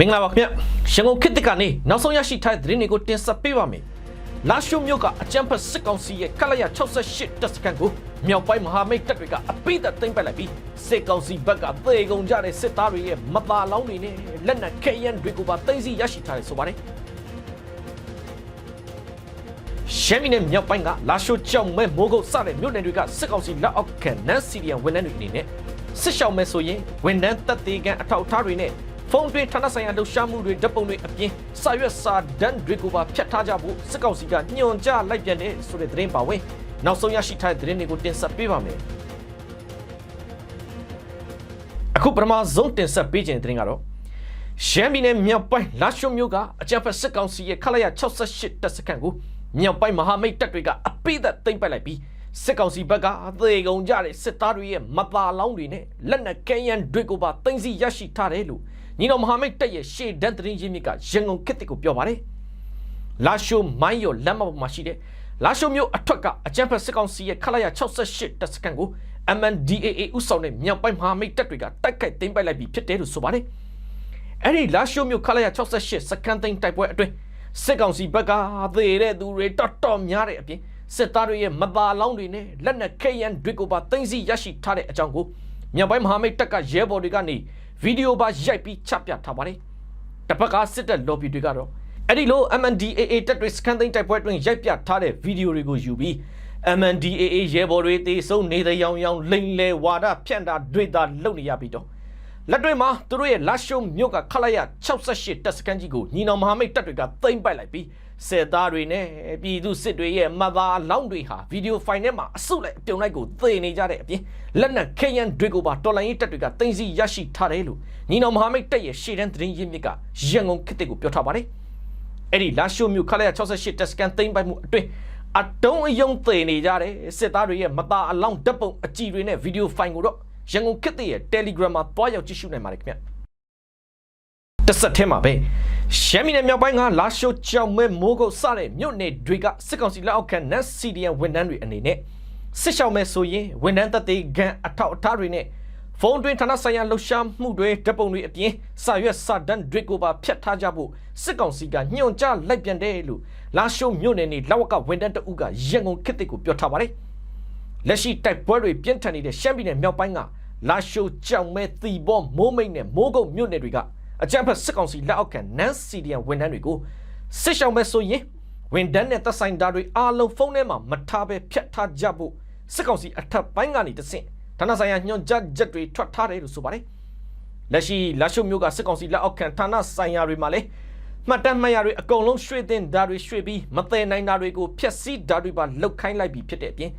မင်္ဂလာပါခင်ဗျရန်ကုန်ခေတ်တစ်ကနေနောက်ဆုံးရရှိထားတဲ့သတင်းတွေကိုတင်ဆက်ပေးပါမယ်လာရှိုမြို့ကအကြမ်းဖက်စစ်ကောင်စီရဲ့ကလရ68တပ်စခန်းကိုမြောက်ပိုင်းမဟာမိတ်တပ်တွေကအပိသက်သိမ်းပိုက်လိုက်ပြီးစစ်ကောင်စီဘက်ကသေကုန်ကြတဲ့စစ်သားတွေရဲ့မပါလောင်းတွေနဲ့လက်နက်ခဲယမ်းတွေကိုပါသိမ်းဆည်းရရှိထားတယ်ဆိုပါတယ်ရှမ်းပြည်နယ်မြောက်ပိုင်းကလာရှိုကြောင်မဲမိုးကုတ်စတဲ့မြို့နယ်တွေကစစ်ကောင်စီလက်အောက်ခံနန်းစီရီယန်ဝန်ထမ်းတွေအနေနဲ့စစ်ရှောင်မဲဆိုရင်ဝန်ထမ်းတပ်သေးကန်အထောက်အထားတွေနဲ့ ဖုန်းတွေဌာနဆိုင်ရာလှူရှားမှုတွေဓာတ်ပုံတွေအပြင်စာရွက်စာတမ်းတွေကိုပါဖျက်ထားကြဖို့စစ်ကောင်စီကညွှန်ကြားလိုက်ပြန်တယ်ဆိုတဲ့သတင်းပါဝင်နောက်ဆုံးရရှိထားတဲ့သတင်းတွေကိုတင်ဆက်ပေးပါမယ်အခုပထမဆုံးတင်ဆက်ပေးခြင်းတဲ့သတင်းကတော့ရှမ်းပြည်နယ်မြောက်ပိုင်းလာရှိုမြို့ကအကြမ်းဖက်စစ်ကောင်စီရဲ့ခလာရ68တပ်စခန်းကိုမြောက်ပိုင်းမဟာမိတ်တပ်တွေကအပိသက်သိမ်းပိုက်လိုက်ပြီးစစ်ကောင်စီဘက်ကအသေးကုန်ကြတဲ့စစ်သားတွေရဲ့မပါလောင်းတွေနဲ့လက်နက်ကဲယမ်းတွေကိုပါသိမ်းဆည်းရရှိထားတယ်လို့ ညီတော်မဟာမိတ်တပ်ရဲ့ရှေ့ဒန်တရင်ရင်းမြစ်ကရန်ကုန်ခေတ်တစ်ကိုပြောပါတယ်လာရှိုမိုင်းရောလက်မပေါ်မှာရှိတဲ့လာရှိုမြို့အထွတ်ကအကြမ်းဖက်စစ်ကောင်စီရဲ့ခလာရ68တပ်စခန်းကို MNDAA ဥဆောင်တဲ့မြောက်ပိုင်းမဟာမိတ်တပ်တွေကတိုက်ခိုက်သိမ်းပိုက်လိုက်ပြီးဖြစ်တယ်လို့ဆိုပါတယ်အဲ့ဒီလာရှိုမြို့ခလာရ68စကန်သိန်းတိုက်ပွဲအတွင်းစစ်ကောင်စီဘက်ကသေတဲ့သူတွေတော်တော်များတဲ့အပြင်စစ်သားတွေရဲ့မပါလောင်းတွေနဲ့လက်နက်ခဲယမ်းတွေကိုပါသိမ်းဆည်းရရှိထားတဲ့အကြောင်းကိုမြောက်ပိုင်းမဟာမိတ်တပ်ကရဲဘော်တွေကနေ ဗီဒီယိုပါရိုက်ပြီးချပြထားပါတယ်တစ်ဖက်ကစစ်တပ် lobby တွေကတော့အဲ့ဒီလို MNDAA တပ်တွေစကန်သိန်းတိုက်ပွဲအတွင်းရိုက်ပြထားတဲ့ဗီဒီယိုတွေကိုယူပြီး MNDAA ရဲဘော်တွေတေဆုံးနေတဲ့ရောင်ရောင်လိမ့်လေဝါဒဖြန့်တာတွေတာလုပ်နေရပြီးတော့လက်တွေမှာသူတို့ရဲ့လာရှုံမြို့ကခလိုက်ရ68တပ်စကန်ကြီးကိုညီနောင်မဟာမိတ်တပ်တွေကသိမ်းပိုက်လိုက်ပြီး စစ်သားတွေနဲ့ပြည်သူစစ်တွေရဲ့မသာလောင်းတွေဟာဗီဒီယိုဖိုင်ထဲမှာအစုလိုက်အပြုံလိုက်ကိုသေနေကြတဲ့အပြင်လက်နက်ခဲယမ်းတွေကိုပါတော်လိုင်းရေးတပ်တွေကသိမ်းဆည်းရရှိထားတယ်လို့ညီနောင်မဟာမိတ်တပ်ရဲ့ရှေ့တန်းသတင်းရင်းမြစ်ကရန်ကုန်ခေတ်တစ်ကိုပြောထားပါတယ်အဲ့ဒီလာရှုမြို့ခလိုက်ရ68တပ်စကန်သိမ်းပိုက်မှုအတွင်းအတုံးအယုံသေနေကြတဲ့စစ်သားတွေရဲ့မသားအလောင်းဓာတ်ပုံအကြည့်တွေနဲ့ဗီဒီယိုဖိုင်ကိုတော့ရန်ကုန်ခေတ်တရဲ့ Telegram မှာတွားရောက်ကြည့်ရှုနိုင်ပါတယ်ခင်ဗျတစ်ဆက်ထဲမှာပဲ ရှမ်းပြည်နယ်မြောက်ပိုင်းကလာရှိုကြောင်မဲမိုးကုတ်စတဲ့မြို့နယ်တွေကစစ်ကောင်စီလက်အောက်ခံ NAS CDN ဝန်ထမ်းတွေအနေနဲ့စစ်ရှောင်မဲဆိုရင်ဝန်ထမ်းတပ်သေးကန်အထောက်အထားတွေနဲ့ဖုန်းတွင်ဌာနဆိုင်ရာလှူရှားမှုတွေဓာတ်ပုံတွေအပြင်စာရွက်စာတမ်းတွေကိုပါဖျက်ထားကြဖို့စစ်ကောင်စီကညွှန်ကြားလိုက်ပြန်တယ်လို့လာရှိုမြို့နယ်နေလောက်ကဝန်ထမ်းတအုပ်ကရန်ကုန်ခေတ်တစ်ကိုပြောထားပါတယ်လက်ရှိတိုက်ပွဲတွေပြင်းထန်နေတဲ့ရှမ်းပြည်နယ်မြောက်ပိုင်းကလာရှိုကြောင်မဲသီဘောမိုးမိတ်နဲ့မိုးကုတ်မြို့နယ်တွေက အကြမ်းဖက်စစ်ကောင်စီလက်အောက်ခံနန်းစီဒီယန်ဝန်ထမ်းတွေကိုစစ်ရှောင်မဲ့ဆိုရင်ဝန်ထမ်းနဲ့သက်ဆိုင်တာတွေအားလုံးဖုန်းထဲမှာမထားဘဲဖြတ်ထားကြဖို့စစ်ကောင်စီအထက်ပိုင်းကနေတဆင့်ဌာနဆိုင်ရာညွှန်ကြားချက်တွေထွက်ထားတယ်လို့ဆိုပါတယ်လက်ရှိလာရှုမျိုးကစစ်ကောင်စီလက်အောက်ခံဌာနဆိုင်ရာတွေမှာလည်းမှတ်တမ်းမှတ်ရတွေအကုန်လုံးရွှေ့တင်ဓာတ်တွေရွှေ့ပြီးမတည်နိုင်တာတွေကိုဖျက်ဆီးဓာတ်တွေပါလုတ်ခိုင်းလိုက်ပြီးဖြစ်တဲ့အပြင်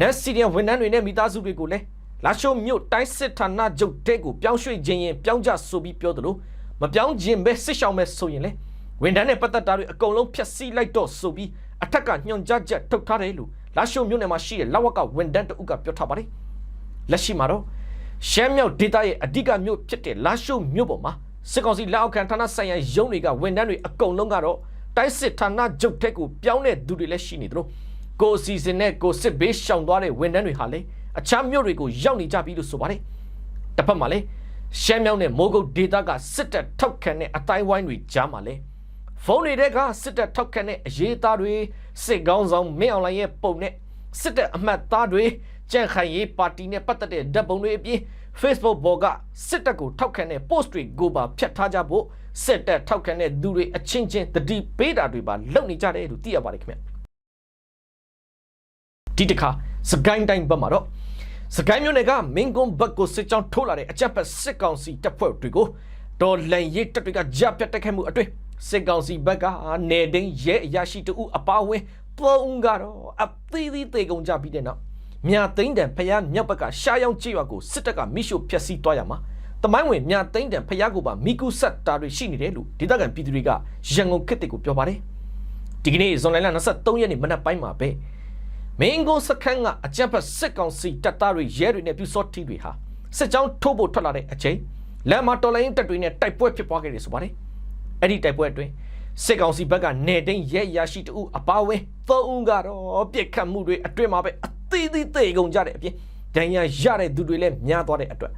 နက်စီဒီယန်ဝန်ထမ်းတွေနဲ့မိသားစုတွေကိုလည်းလာရှုမျိုးတိုင်းစစ်ဌာနချုပ်တဲ့ကိုပြောင်းရွှေ့ခြင်းရင်ပြောင်းကြဆိုပြီးပြောတယ်လို့ မပြောင်းခြင်းပဲစစ်ရှောင်ပဲဆိုရင်လေဝန်ထမ်းနဲ့ပတ်သက်တာတွေအကုန်လုံးဖျက်ဆီးလိုက်တော့ဆိုပြီးအထက်ကညွှန်ကြားချက်ထုတ်ထားတယ်လို့လာရှုံမြို့နယ်မှာရှိတဲ့လဝကဝန်ထမ်းတအုပ်ကပြောထားပါတယ်လက်ရှိမှာတော့ရှမ်းမြောက်ဒေသရဲ့အဓိကမြို့ဖြစ်တဲ့လာရှုံမြို့ပေါ်မှာစစ်ကောင်စီလက်အောက်ခံဌာနဆိုင်ရာရုံးတွေကဝန်ထမ်းတွေအကုန်လုံးကတော့တိုက်စစ်ဌာနချုပ်ထက်ကိုပြောင်းတဲ့သူတွေလည်းရှိနေတယ်လို့ကိုအစီအစဉ်နဲ့ကိုစစ်ဘေးရှောင်သွားတဲ့ဝန်ထမ်းတွေဟာလည်းအခြားမြို့တွေကိုရောက်နေကြပြီလို့ဆိုပါတယ်တစ်ဖက်မှာလည်း ရှမ်းမြောက်နဲ့မိုးကုတ်ဒေသကစစ်တပ်ထောက်ခံတဲ့အတိုင်းဝိုင်းတွေကြားမှာလဲဖုန်းတွေထဲကစစ်တပ်ထောက်ခံတဲ့အရေးသားတွေစစ်ကောင်းဆောင်မင်းအောင်လှိုင်ရဲ့ပုံနဲ့စစ်တပ်အမှတ်သားတွေကြန့်ခိုင်ရေးပါတီနဲ့ပတ်သက်တဲ့ဓာတ်ပုံတွေအပြင် Facebook ပေါ်ကစစ်တပ်ကိုထောက်ခံတဲ့ post တွေကိုပါဖျက်ထားကြဖို့စစ်တပ်ထောက်ခံတဲ့သူတွေအချင်းချင်းတတိပေးတာတွေပါလုပ်နေကြတယ်လို့သိရပါတယ်ခင်ဗျဒီတခါစကိုင်းတိုင်းဘက်မှာတော့ စကိုင်းမြို့နယ်ကမင်းကွန်းဘက်ကိုစစ်ကြောင်းထိုးလာတဲ့အကြက်ဖက်စစ်ကောင်စီတပ်ဖွဲ့တွေကိုဒေါ်လန်ရေးတပ်တွေကကြားပြတ်တက်ခဲ့မှုအတွင်းစစ်ကောင်စီဘက်ကနေဒင်းရဲအရာရှိတူအပါဝင်ပုံကတော့အသီးသီးတေကုန်ကြပြီးတဲ့နောက်မြာသိန်းတန်ဖျားမြောက်ဘက်ကရှားယောင်ကြေးရွာကိုစစ်တပ်ကမိရှုဖျက်ဆီးသွားရမှာတမိုင်းဝင်မြာသိန်းတန်ဖျားကိုပါမိကုဆက်တာတွေရှိနေတယ်လို့ဒေသခံပြည်သူတွေကရန်ကုန်ခေတ်တွေကိုပြောပါတယ်ဒီကနေ့ဇွန်လ23ရက်နေ့မနက်ပိုင်းမှာပဲ မင်းကုန်းစခန်းကအကြံဖက်စစ်ကောင်စီတပ်သားတွေရဲတွေနဲ့ပြူစောတီတွေဟာစစ်ကြောင်းထိုးဖို့ထွက်လာတဲ့အချိန်လမ်းမှာတော်လိုင်းတပ်တွေနဲ့တိုက်ပွဲဖြစ်ပွားခဲ့တယ်ဆိုပါတယ်အဲ့ဒီတိုက်ပွဲအတွင်းစစ်ကောင်စီဘက်ကနေတိန်ရဲရရှိတူအပါဝင်သုံးဦးကတော့ပြစ်ခတ်မှုတွေအတွင်းမှာပဲအသေးသေးသေးကုန်ကြတဲ့အပြင်ဒဏ်ရာရတဲ့သူတွေလည်းများသွားတဲ့အတွက်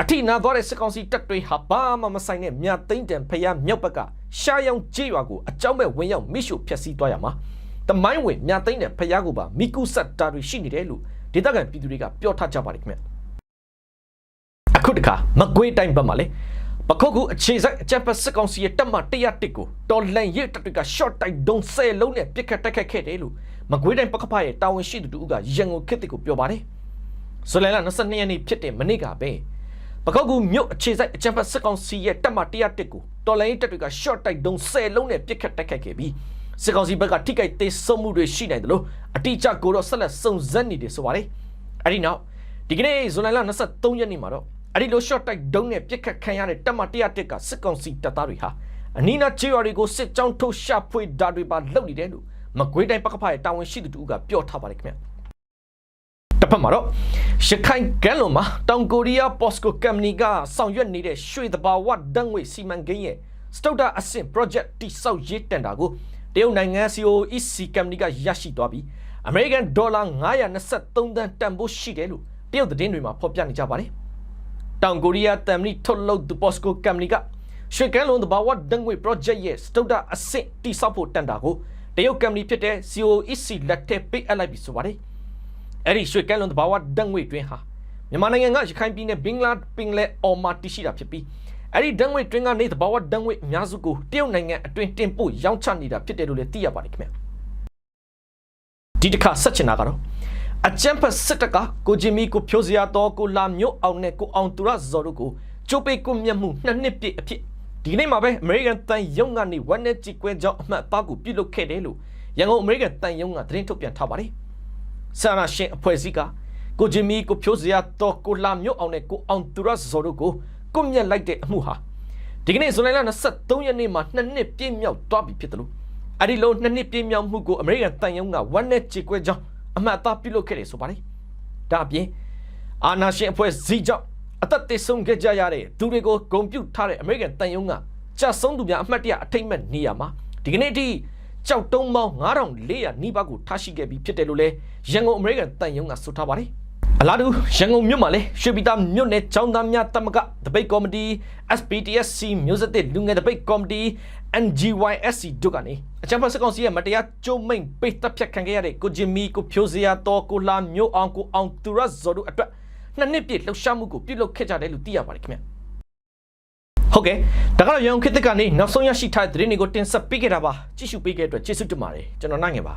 အထိနာသွားတဲ့စစ်ကောင်စီတပ်တွေဟာဘာမှမဆိုင်တဲ့မြသိမ့်တန်ဖျားမြောက်ဘက်ကရှားယောင်ကြေးရွာကိုအကြောင်းမဲ့ဝင်ရောက်မိရှုဖျက်ဆီးသွားရမှာ တမိုင်းဝင်မြသိမ့်တဲ့ဖျားကိုပါမိကုဆက်တာတွေရှိနေတယ်လို့ဒေသခံပြည်သူတွေကပြောထားကြပါတယ်ခင်ဗျအခုတခါမကွေးတိုင်းဘက်မှာလေပခုတ်ကူအခြေဆိုင်အကြံဖက်စစ်ကောင်စီရဲ့တပ်မ101ကိုတော်လန်ရစ်တပ်တွေက short တိုက်ဒုံဆဲလုံးနဲ့ပစ်ခတ်တိုက်ခတ်ခဲ့တယ်လို့မကွေးတိုင်းပကဖရဲ့တာဝန်ရှိသူတို့ကရန်ကုန်ခေတ်တစ်ကိုပြောပါတယ်ဇူလိုင်လ22ရက်နေ့ဖြစ်တဲ့မနေ့ကပဲပကောက်ကူမြို့အခြေဆိုင်အကြံဖတ်စစ်ကောင်စီရဲ့တပ်မ101ကိုတော်လိုင်းတပ်တွေက short တိုက်ဒုံ10လုံးနဲ့ပစ်ခတ်တိုက်ခိုက်ခဲ့ပြီး စစ်ကောင်စီဘက်ကထိခိုက်သေးဆုံးမှုတွေရှိနိုင်တယ်လို့အတိအကျကိုတော့ဆက်လက်စုံစမ်းနေတယ်ဆိုပါတယ်အဲ့ဒီနောက်ဒီကနေ့ဇွန်လ23ရက်နေ့မှာတော့အဲ့ဒီလို short တိုက်ဒုံနဲ့ပစ်ခတ်ခံရတဲ့တပ်မ101ကစစ်ကောင်စီတပ်သားတွေဟာအနီးနားချေရွာတွေကိုစစ်ကြောင်းထုတ်ရှာဖွေဓာတ်တွေပါလုပ်နေတယ်လို့မကွေးတိုင်းပကဖရဲ့တာဝန်ရှိသူတို့ကပြောထားပါတယ်ခင်ဗျတစ်ဖက်မှာတော့ရခိုင်ကမ်းလွန်မှာတောင်ကိုရီးယား POSCO Company ကဆောင်ရွက်နေတဲ့ရွှေတဘာဝဒန်းငွေစီမံကိန်းရဲ့စတုဒ္ဒအဆင့် project တိစောက်ရေးတန်တာကို တရုတ်နိုင်ငံ COEC Company ကရရှိသွားပြီး American Dollar 923သန်းတန်ဖိုးရှိတယ်လို့တရုတ်သတင်းတွေမှာဖော်ပြနေကြပါတယ်။တောင်ကိုရီးယားတမ်မီထုတ်လုပ်သူ POSCO Company ကရွှေကမ်းလွန်တဘာဝဒန်းငွေ project ရဲ့စတုဒ္ဒအဆင့်တိစောက်ဖို့တန်တာကိုတရုတ် company ဖြစ်တဲ့ COEC လက်ထက်ပေးအပ်လိုက်ပြီဆိုပါတယ်။အဲ့ဒီရွှေကမ်းလွန်တဘာဝဒန်းငွေတွင်ဟာမြန်မာနိုင်ငံကရခိုင်ပြည်နယ်ဘင်္ဂလားပင်လယ်အော်မှာတည်ရှိတာဖြစ်ပြီး အဲ့ဒီဒန်းငွေတွင်ကနေတဘာဝဒန်းငွေအများစုကိုတရုတ်နိုင်ငံအတွင်းတင်ပို့ရောင်းချနေတာဖြစ်တယ်လို့လည်းသိရပါတယ်ခင်ဗျ။ဒီတစ်ခါဆက်ချင်တာကတော့အကြံဖတ်စစ်တကကိုဂျင်မီကိုဖြိုးစရာတော့ကိုလာမျိုးအောင်နဲ့ကိုအောင်သူရဇော်တို့ကိုကျိုးပေကွမျက်မှုနှစ်နှစ်ပြည့်အဖြစ်ဒီနေ့မှာပဲ American တန်ယုံကနေဝက်နဲ့ကြည်ကွဲကြောင်းအမှတ်အသားကိုပြုလုပ်ခဲ့တယ်လို့ရန်ကုန် American တန်ယုံကသတင်းထုတ်ပြန်ထားပါတယ်။ဆာနာရှင်အဖွဲ့အစည်းကကိုဂျင်မီကိုဖြိုးစရာတော့ကိုလာမျိုးအောင်နဲ့ကိုအောင်သူရဇော်တို့ကို ကွမျက်လိုက်တဲ့အမှုဟာဒီကနေ့ဇွန်လ23ရက်နေ့မှာနှစ်နှစ်ပြည့်မြောက်သွားပြီဖြစ်တယ်လို့အဲ့ဒီလိုနှစ်နှစ်ပြည့်မြောက်မှုကို American တန်ယုံကဝက်နဲ့ကြည်ကွဲကြောင်းအမှတ်အသားပြုလုပ်ခဲ့တယ်ဆိုပါတယ်။ဒါအပြင်အာနာရှင်အဖွဲ့အစည်းကြောင့်အသက်သေဆုံးခဲ့ကြရတဲ့သူတွေကိုဂုံပြုတ်ထားတဲ့ American တန်ယုံကကြာဆုံးသူများအမှတ်တရအထိမ့်မဲ့နေရမှာဒီကနေ့အထိကြောက်တုံးပေါင်း9400နီးပါးကိုထားရှိခဲ့ပြီးဖြစ်တယ်လို့လဲရန်ကုန် American တန်ယုံကဆိုထားပါတယ် အလားတူရန်ကုန်မြို့မှာလဲရွှေပြည်သားမြို့နယ်ចောင်းသားများတမကတပိတ်ကော်မတီ SPTSC မျိုးဆက်တဲ့လူငယ်တပိတ်ကော်မတီ NGYSC တို့ကနေအချမ်းဖတ်စကောင်စီရဲ့မတရားကျုံမိန်ပိတ်တပ်ဖြတ်ခံခဲ့ရတဲ့ကိုဂျင်မီကိုဖြိုးစရာတော်ကိုလာမျိုးအောင်ကိုအောင်သူရဇော်တို့အတွက်နှစ်နှစ်ပြည့်လှုပ်ရှားမှုကိုပြုလုပ်ခဲ့ကြတယ်လို့သိရပါတယ်ခင်ဗျဟုတ်ကဲ့ဒါကတော့ရန်ကုန်ခေတ်သစ်ကနေနောက်ဆုံးရရှိထားတဲ့သတင်းတွေကိုတင်ဆက်ပေးခဲ့တာပါကြည့်ရှုပေးခဲ့တဲ့အတွက်ကျေးဇူးတင်ပါတယ်ကျွန်တော်နိုင်ငယ်ပါ